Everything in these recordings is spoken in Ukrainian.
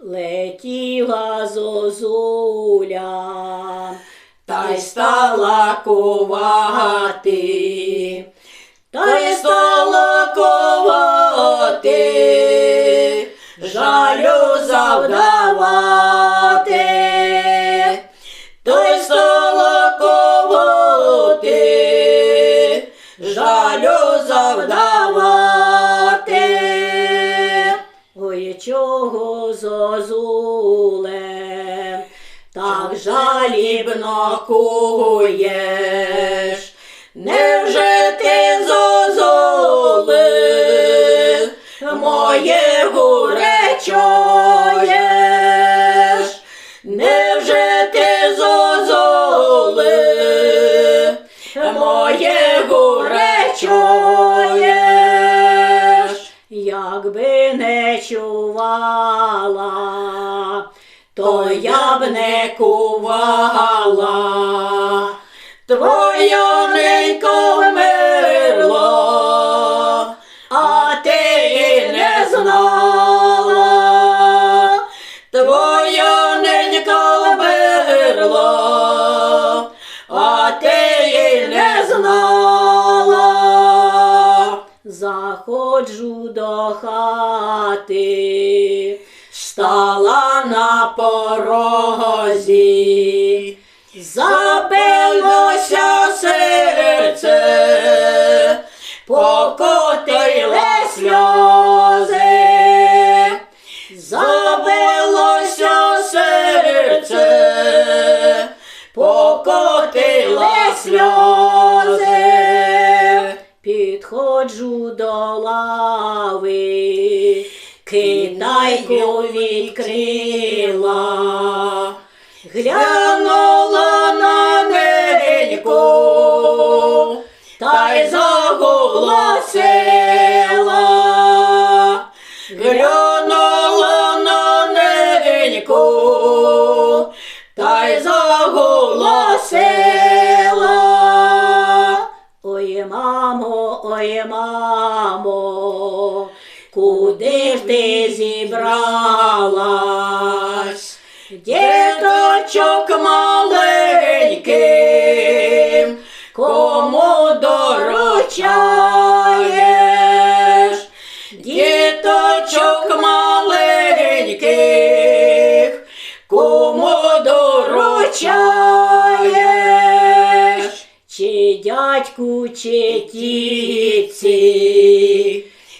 Летіла зозуля, та й стала ковати, та й стала ковати, жалю завдавати, та й стала ковати, жалю завдавати. Чого зозуле, так жалібно куєш, невже ти зозуле моє горе не чувала, то я б не кувала. Твоя ненька Заходжу до хати, стала на порозі, забилося серце, покотили сльози, забилося серце, покотили сльози. Підходжу до лави, китайку відкрила, глянула на неньку, та й заголосила. Глянула на неньку, та й заголосила. Ой, мамо, куди ж ти зібралась? Діточок маленьким, кому доручаєш? Діточок маленьких, кому доручаєш? Дядьку, чи тітці,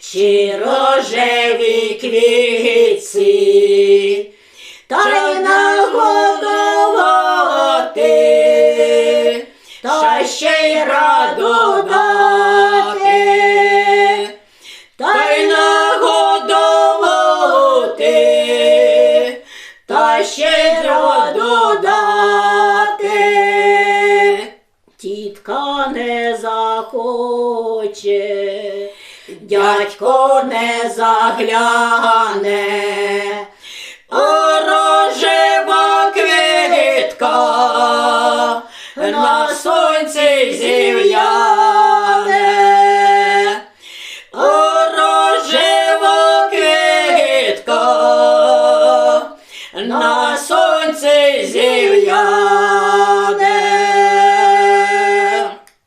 чи рожеві квітці, та й нагодувати, та ще й раду дати, та й та ще й раду дати. очі, дядько не загляне, Порожева квітка на сонці зів'яне, Порожева квітка на сонці зів'яне.